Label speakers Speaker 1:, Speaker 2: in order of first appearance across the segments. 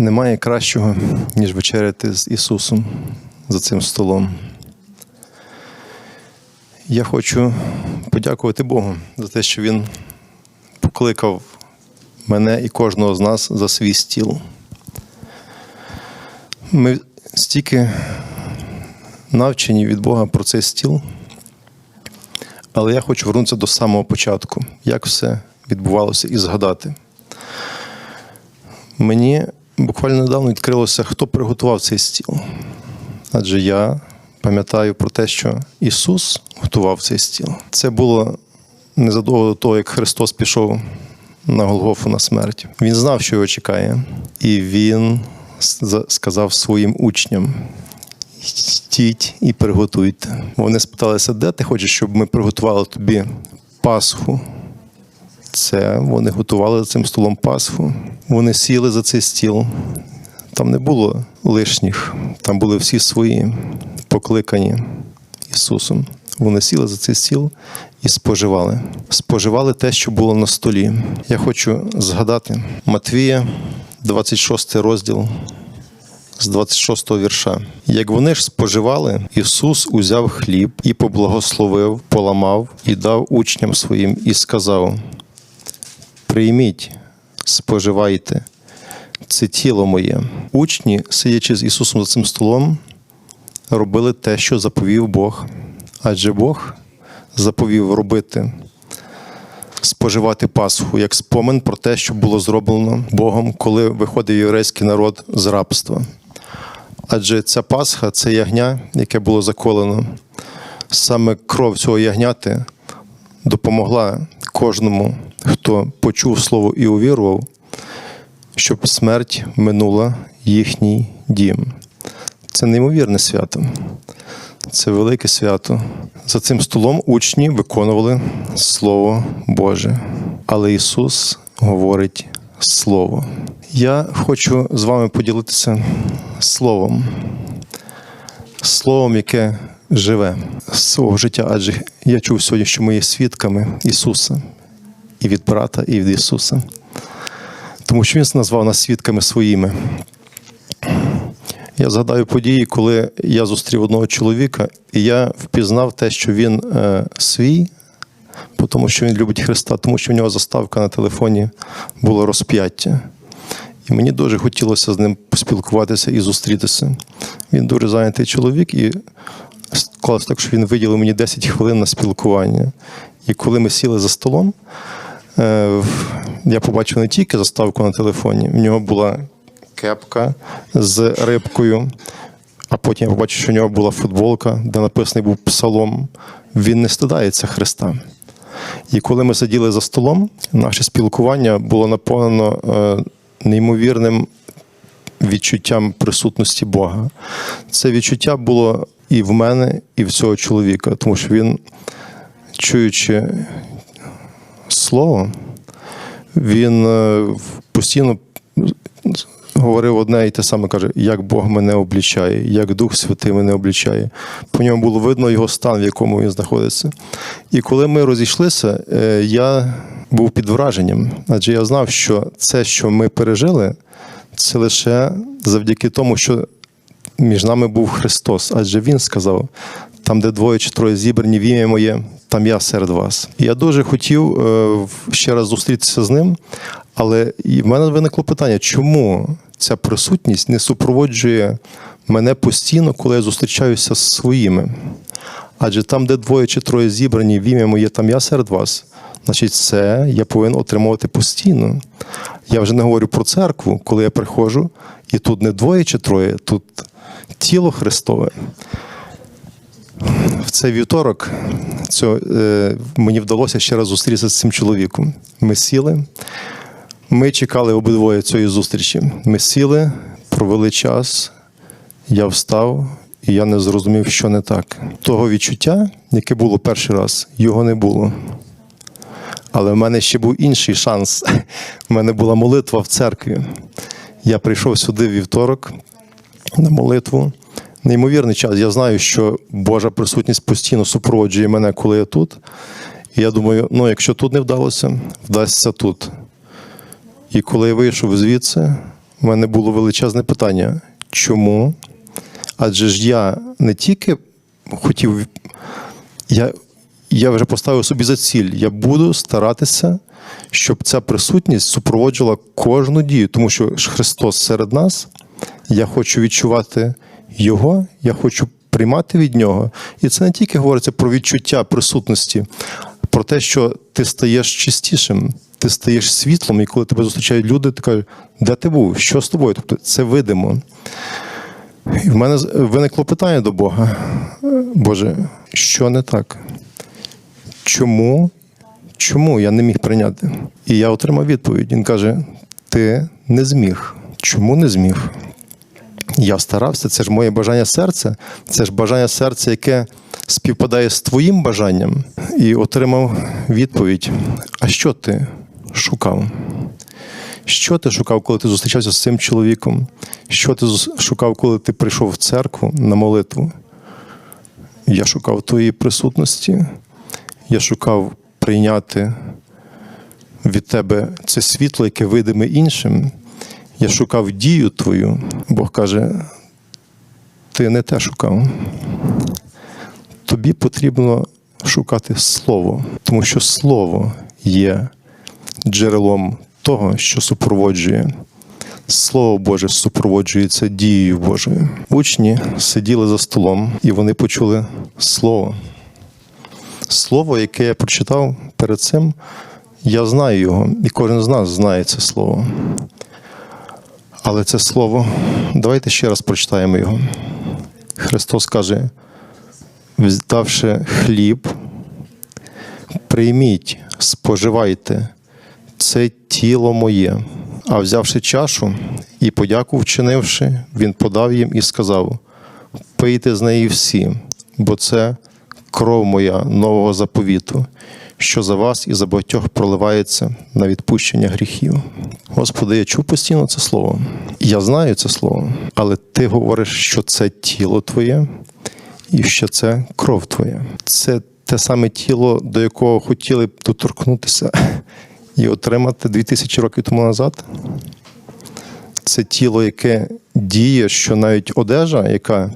Speaker 1: Немає кращого, ніж вечеряти з Ісусом за цим столом. Я хочу подякувати Богу за те, що Він покликав мене і кожного з нас за свій стіл. Ми стільки навчені від Бога про цей стіл, але я хочу вернутися до самого початку, як все відбувалося, і згадати. Мені буквально недавно відкрилося, хто приготував цей стіл. Адже я пам'ятаю про те, що Ісус готував цей стіл. Це було незадовго до того, як Христос пішов на Голгофу на смерть. Він знав, що його чекає, і Він сказав своїм учням: Йдіть і приготуйте. Вони спиталися, де ти хочеш, щоб ми приготували тобі Пасху. Це вони готували за цим столом Пасху. Вони сіли за цей стіл. Там не було лишніх, там були всі свої, покликані Ісусом. Вони сіли за цей стіл і споживали. Споживали те, що було на столі. Я хочу згадати Матвія, 26 розділ. З 26 вірша. Як вони ж споживали, Ісус узяв хліб і поблагословив, поламав і дав учням своїм, і сказав: Прийміть, споживайте, це тіло моє. Учні, сидячи з Ісусом за цим столом, робили те, що заповів Бог. Адже Бог заповів робити, споживати Пасху як спомин про те, що було зроблено Богом, коли виходив єврейський народ з рабства. Адже ця Пасха це ягня, яке було заколено. Саме кров цього ягняти допомогла кожному, хто почув слово і увірував, щоб смерть минула їхній дім. Це неймовірне свято. Це велике свято. За цим столом учні виконували Слово Боже. Але Ісус говорить Слово. Я хочу з вами поділитися Словом. Словом, яке живе з свого життя, адже я чув сьогодні, що ми є свідками Ісуса і від брата, і від Ісуса. Тому що Він назвав нас свідками своїми. Я згадаю події, коли я зустрів одного чоловіка, і я впізнав те, що він е, свій, тому що він любить Христа, тому що в нього заставка на телефоні була розп'яття. І мені дуже хотілося з ним поспілкуватися і зустрітися. Він дуже зайнятий чоловік, і склалося так, що він виділив мені 10 хвилин на спілкування. І коли ми сіли за столом, я побачив не тільки заставку на телефоні, в нього була кепка з рибкою, а потім я побачив, що в нього була футболка, де написаний був псалом. Він не стидається Христа. І коли ми сиділи за столом, наше спілкування було наповнено е, неймовірним відчуттям присутності Бога. Це відчуття було і в мене, і в цього чоловіка, тому що він, чуючи слово, він е, постійно говорив одне і те саме каже, як Бог мене облічає, як Дух Святий мене облічає. По ньому було видно його стан, в якому він знаходиться. І коли ми розійшлися, е, я був під враженням, адже я знав, що це, що ми пережили, це лише завдяки тому, що між нами був Христос, адже Він сказав: там, де двоє чи троє зібрані в ім'я моє, там я серед вас. Я дуже хотів е, ще раз зустрітися з ним, але в мене виникло питання, чому ця присутність не супроводжує мене постійно, коли я зустрічаюся з своїми? Адже там, де двоє чи троє зібрані в ім'я моє, там я серед вас. Значить, це я повинен отримувати постійно. Я вже не говорю про церкву, коли я приходжу, і тут не двоє чи троє, тут тіло Христове. В цей вівторок цього, е, мені вдалося ще раз зустрітися з цим чоловіком. Ми сіли, ми чекали обидвоє цієї зустрічі. Ми сіли, провели час, я встав, і я не зрозумів, що не так. Того відчуття, яке було перший раз, його не було. Але в мене ще був інший шанс. У мене була молитва в церкві. Я прийшов сюди в вівторок на молитву. Неймовірний час. Я знаю, що Божа присутність постійно супроводжує мене, коли я тут. І я думаю, ну, якщо тут не вдалося, вдасться тут. І коли я вийшов звідси, У мене було величезне питання: чому? Адже ж я не тільки хотів, я, я вже поставив собі за ціль, я буду старатися, щоб ця присутність супроводжувала кожну дію, тому що Христос серед нас, я хочу відчувати Його, я хочу приймати від Нього. І це не тільки говориться про відчуття присутності, про те, що ти стаєш чистішим, ти стаєш світлом, і коли тебе зустрічають люди, ти кажуть, де ти був, що з тобою? Тобто це видимо. І в мене виникло питання до Бога. Боже, що не так? Чому? Чому я не міг прийняти? І я отримав відповідь. Він каже: Ти не зміг. Чому не зміг? Я старався, це ж моє бажання серця, це ж бажання серця, яке співпадає з твоїм бажанням, і отримав відповідь: А що ти шукав? Що ти шукав, коли ти зустрічався з цим чоловіком? Що ти шукав, коли ти прийшов в церкву на молитву? Я шукав твоєї присутності. Я шукав прийняти від тебе це світло, яке видиме іншим. Я шукав дію твою. Бог каже: ти не те шукав. Тобі потрібно шукати слово, тому що слово є джерелом того, що супроводжує. Слово Боже супроводжується дією Божою. Учні сиділи за столом і вони почули слово. Слово, яке я прочитав перед цим, я знаю його, і кожен з нас знає це слово. Але це слово, давайте ще раз прочитаємо його. Христос каже, взявши хліб, прийміть, споживайте, це тіло моє. А взявши чашу і подяку вчинивши, він подав їм і сказав: Пийте з неї всі, бо це кров моя нового заповіту, що за вас і за багатьох проливається на відпущення гріхів. Господи, я чув постійно це слово. Я знаю це слово, але ти говориш, що це тіло Твоє і що це кров Твоя. Це те саме тіло, до якого хотіли б доторкнутися і отримати 2000 років тому назад. Це тіло, яке діє, що навіть одежа, яка,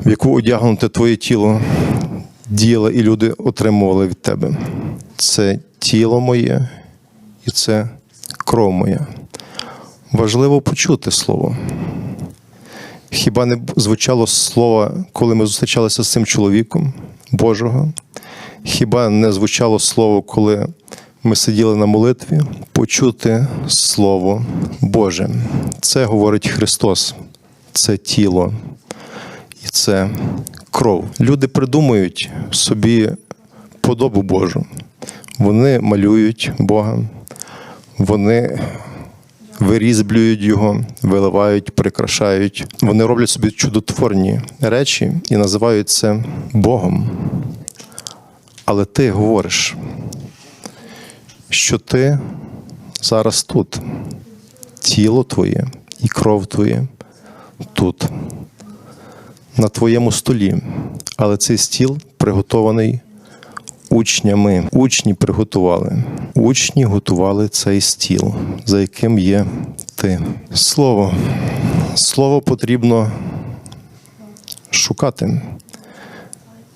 Speaker 1: в яку одягнуте твоє тіло, діяла і люди отримували від тебе. Це тіло моє і це кров моя. Важливо почути слово. Хіба не звучало слово, коли ми зустрічалися з цим чоловіком Божого? Хіба не звучало слово, коли ми сиділи на молитві? Почути Слово Боже. Це говорить Христос, це тіло і це кров. Люди придумують собі подобу Божу. Вони малюють Бога, вони вирізблюють його, виливають, прикрашають. Вони роблять собі чудотворні речі і називають це Богом. Але ти говориш, що ти зараз тут, тіло твоє і кров твоє тут, на твоєму столі. Але цей стіл приготований учнями. Учні приготували. Учні готували цей стіл, за яким є ти. Слово. Слово потрібно шукати.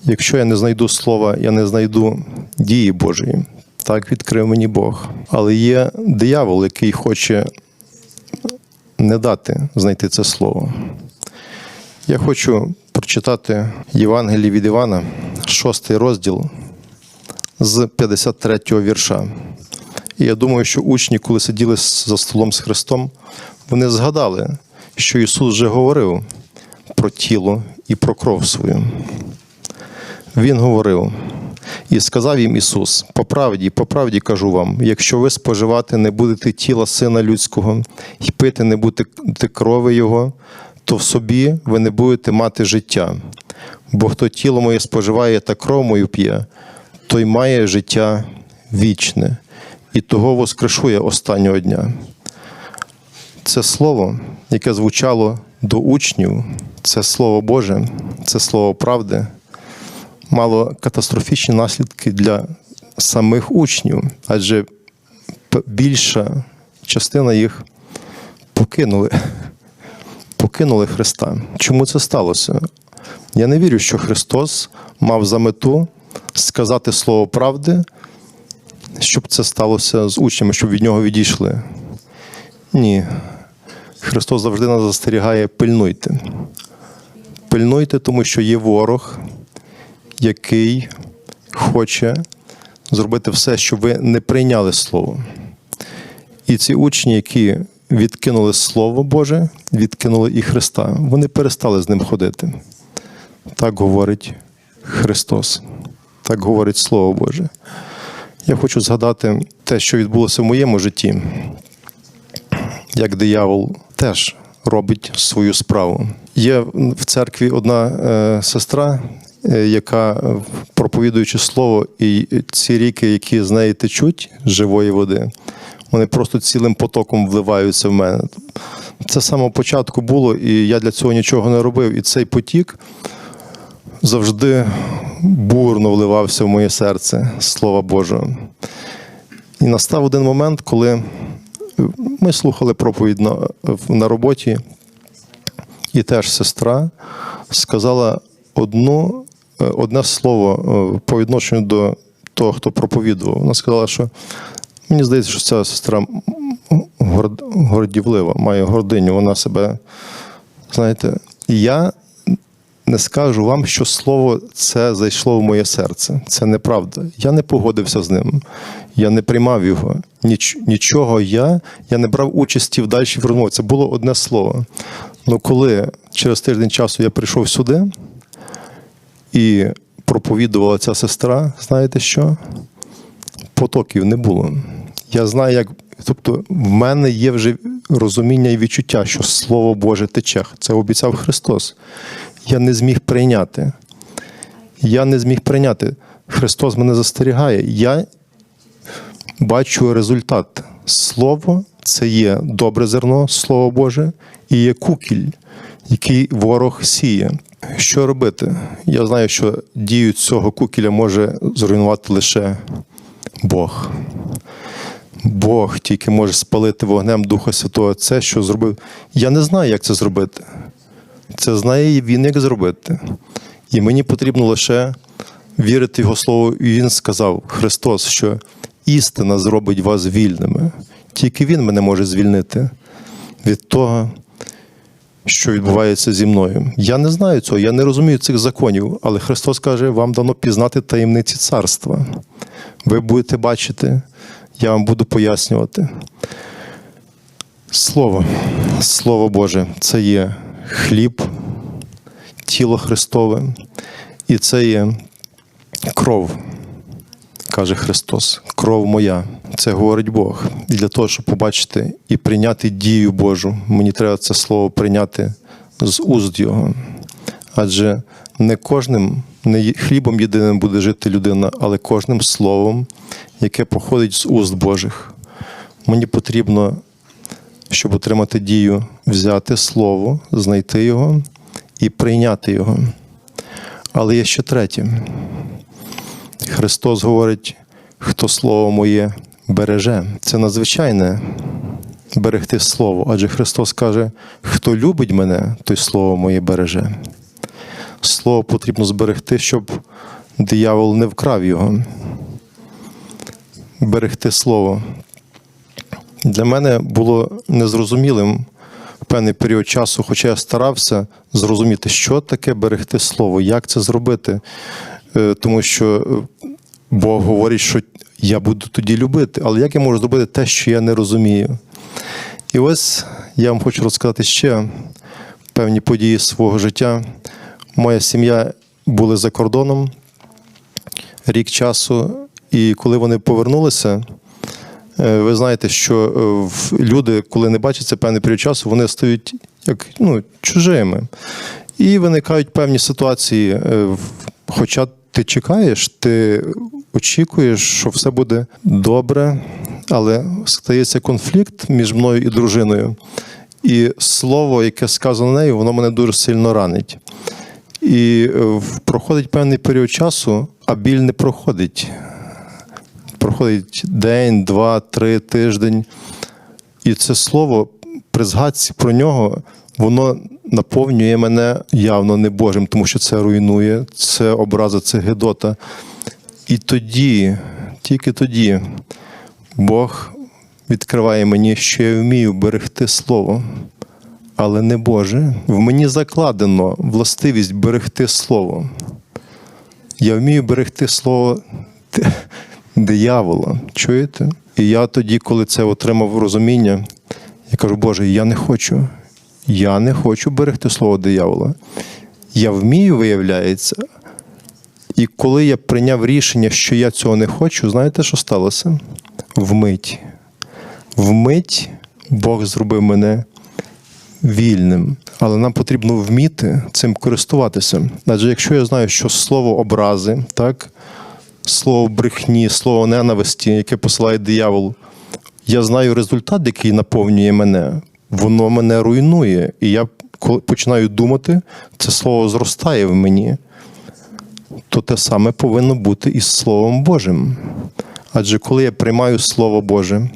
Speaker 1: Якщо я не знайду слова, я не знайду дії Божої. Так відкрив мені Бог. Але є диявол, який хоче не дати знайти це слово. Я хочу прочитати Євангеліє від Івана, шостий розділ з 53 го вірша. І я думаю, що учні, коли сиділи за столом з Христом, вони згадали, що Ісус вже говорив про тіло і про кров свою. Він говорив і сказав їм Ісус: по правді, по правді кажу вам, якщо ви споживати не будете тіла Сина Людського і пити не будете крови Його, то в собі ви не будете мати життя. Бо хто тіло моє споживає та кров мою п'є, той має життя вічне, і того воскрешує останнього дня. Це слово, яке звучало до учнів, це слово Боже, це слово правди, мало катастрофічні наслідки для самих учнів, адже більша частина їх покинули, покинули Христа. Чому це сталося? Я не вірю, що Христос мав за мету сказати слово правди, щоб це сталося з учнями, щоб від нього відійшли. Ні. Христос завжди нас застерігає пильнуйте. Пильнуйте, тому що є ворог, який хоче зробити все, щоб ви не прийняли Слово. І ці учні, які відкинули Слово Боже, відкинули і Христа, вони перестали з ним ходити. Так говорить Христос, так говорить Слово Боже. Я хочу згадати те, що відбулося в моєму житті, як диявол теж робить свою справу. Є в церкві одна е, сестра, е, яка, проповідуючи слово, і ці ріки, які з неї течуть живої води, вони просто цілим потоком вливаються в мене. Це з самого початку було, і я для цього нічого не робив. І цей потік завжди бурно вливався в моє серце Слова Божого. І настав один момент, коли ми слухали проповідь на, на роботі, і теж сестра сказала одну, е, одне слово е, по відношенню до того, хто проповідував. Вона сказала, що мені здається, що ця сестра горд, гордівлива, має гординю, вона себе, знаєте, я не скажу вам, що слово це зайшло в моє серце. Це неправда. Я не погодився з ним. Я не приймав його. Ніч, нічого я, я не брав участі в дальшій розмові. Це було одне слово. Ну коли через тиждень часу я прийшов сюди і проповідувала ця сестра, знаєте що? Потоків не було. Я знаю, як. Тобто, в мене є вже розуміння і відчуття, що Слово Боже тече. Це обіцяв Христос. Я не зміг прийняти. Я не зміг прийняти. Христос мене застерігає. Я бачу результат. Слово це є добре зерно, Слово Боже, і є кукіль, який ворог сіє. Що робити? Я знаю, що дію цього кукіля може зруйнувати лише Бог. Бог тільки може спалити вогнем Духа Святого це, що зробив. Я не знаю, як це зробити. Це знає він, як зробити. І мені потрібно лише вірити Його Слово. І Він сказав, Христос, що істина зробить вас вільними. Тільки Він мене може звільнити від того, що відбувається зі мною. Я не знаю цього, я не розумію цих законів, але Христос каже, вам дано пізнати таємниці царства. Ви будете бачити, я вам буду пояснювати. Слово, Слово Боже, це є хліб, тіло Христове, і це є кров, каже Христос. Кров моя. Це говорить Бог. І для того, щоб побачити і прийняти дію Божу, мені треба це слово прийняти з уст Його. Адже не кожним, не хлібом єдиним буде жити людина, але кожним словом, яке походить з уст Божих. Мені потрібно, щоб отримати дію, взяти слово, знайти його і прийняти його. Але є ще третє. Христос говорить, хто слово моє береже. Це надзвичайне берегти слово. Адже Христос каже, хто любить мене, той слово моє береже. Слово потрібно зберегти, щоб диявол не вкрав його. Берегти слово. Для мене було незрозумілим в певний період часу, хоча я старався зрозуміти, що таке берегти слово, як це зробити. Е, Тому що Бог говорить, що я буду тоді любити, але як я можу зробити те, що я не розумію? І ось я вам хочу розказати ще певні події свого життя. Моя сім'я були за кордоном рік часу, і коли вони повернулися, е, ви знаєте, що е, люди, коли не бачаться певний період часу, вони стають як ну, чужими. І виникають певні ситуації. е, Хоча ти чекаєш, ти очікуєш, що все буде добре, але стається конфлікт між мною і дружиною. І слово, яке сказано нею, воно мене дуже сильно ранить. І проходить певний період часу, а біль не проходить. Проходить день, два, три, тиждень. І це слово при згадці про нього воно наповнює мене явно не Божим, тому що це руйнує, це образа, це гидота. І тоді, тільки тоді, Бог відкриває мені, що я вмію берегти слово, але не Боже. В мені закладено властивість берегти слово. Я вмію берегти слово диявола. Чуєте? І я тоді, коли це отримав розуміння, я кажу, Боже, я не хочу. Я не хочу берегти слово диявола. Я вмію, виявляється. І коли я прийняв рішення, що я цього не хочу, знаєте, що сталося? Вмить. Вмить Бог зробив мене вільним. Але нам потрібно вміти цим користуватися. Адже якщо я знаю, що слово образи, так, слово брехні, слово ненависті, яке посилає диявол, я знаю результат, який наповнює мене, воно мене руйнує. І я коли починаю думати, це слово зростає в мені. То те саме повинно бути і з Словом Божим. Адже коли я приймаю Слово Боже,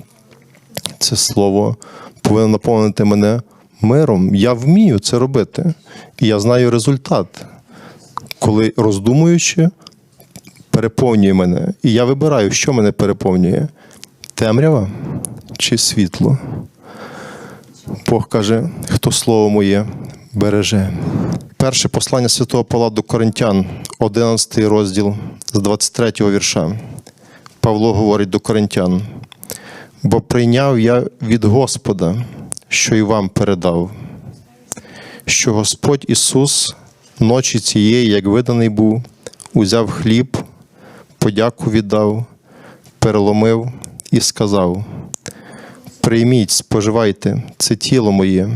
Speaker 1: це слово повинно наповнити мене миром. Я вмію це робити. І я знаю результат, коли роздумуючи, переповнює мене. І я вибираю, що мене переповнює: темрява чи світло. Бог каже, хто слово моє береже. Перше послання святого Павла до Коринтян, 11 розділ з 23 вірша. Павло говорить до коринтян: бо прийняв я від Господа, що й вам передав, що Господь Ісус ночі цієї, як виданий був, узяв хліб, подяку віддав, переломив і сказав: Прийміть, споживайте, це тіло моє,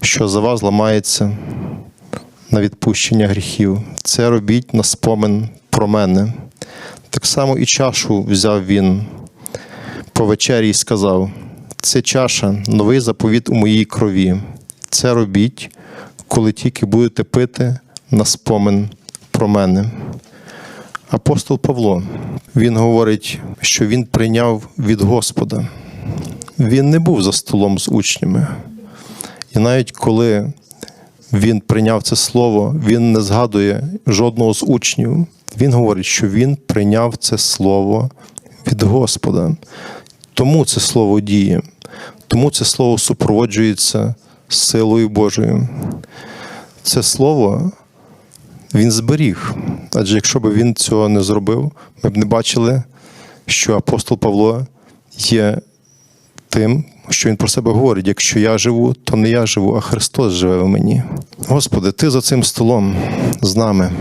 Speaker 1: що за вас ламається на відпущення гріхів. Це робіть на спомин про мене. Так само і чашу взяв він по вечері і сказав: Це чаша, новий заповіт у моїй крові. Це робіть, коли тільки будете пити на спомин про мене. Апостол Павло, він говорить, що він прийняв від Господа. Він не був за столом з учнями. І навіть коли він прийняв це слово, він не згадує жодного з учнів. Він говорить, що він прийняв це слово від Господа. Тому це слово діє, тому це слово супроводжується силою Божою. Це слово він зберіг. Адже якщо б він цього не зробив, ми б не бачили, що апостол Павло є тим, що він про себе говорить: якщо я живу, то не я живу, а Христос живе в мені. Господи, Ти за цим столом з нами.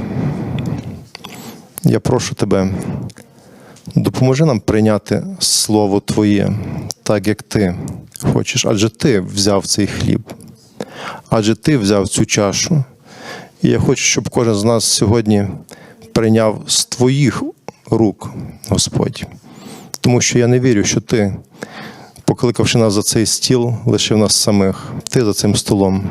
Speaker 1: Я прошу тебе, допоможи нам прийняти Слово Твоє, так як Ти хочеш, адже Ти взяв цей хліб, адже Ти взяв цю чашу. І я хочу, щоб кожен з нас сьогодні прийняв з Твоїх рук, Господь. Тому що я не вірю, що Ти, покликавши нас за цей стіл, лишив нас самих. Ти за цим столом.